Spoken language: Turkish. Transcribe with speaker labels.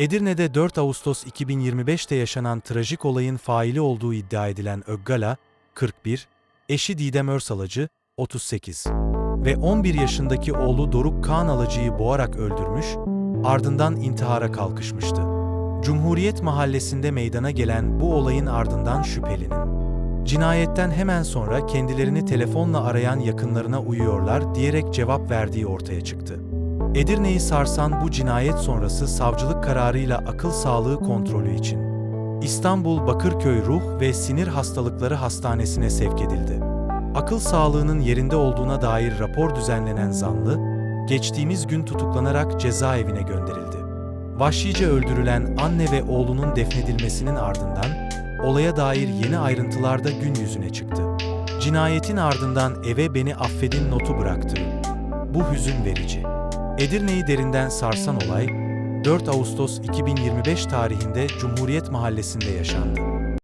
Speaker 1: Edirne'de 4 Ağustos 2025'te yaşanan trajik olayın faili olduğu iddia edilen Öggala, 41, eşi Didem Örsalacı, 38 ve 11 yaşındaki oğlu Doruk Kaan Alacı'yı boğarak öldürmüş, ardından intihara kalkışmıştı. Cumhuriyet Mahallesi'nde meydana gelen bu olayın ardından şüphelinin Cinayetten hemen sonra kendilerini telefonla arayan yakınlarına uyuyorlar diyerek cevap verdiği ortaya çıktı. Edirne'yi sarsan bu cinayet sonrası savcılık kararıyla akıl sağlığı kontrolü için İstanbul Bakırköy Ruh ve Sinir Hastalıkları Hastanesi'ne sevk edildi. Akıl sağlığının yerinde olduğuna dair rapor düzenlenen zanlı, geçtiğimiz gün tutuklanarak cezaevine gönderildi. Vahşice öldürülen anne ve oğlunun defnedilmesinin ardından olaya dair yeni ayrıntılar da gün yüzüne çıktı. Cinayetin ardından eve beni affedin notu bıraktı. Bu hüzün verici. Edirne'yi derinden sarsan olay, 4 Ağustos 2025 tarihinde Cumhuriyet Mahallesi'nde yaşandı.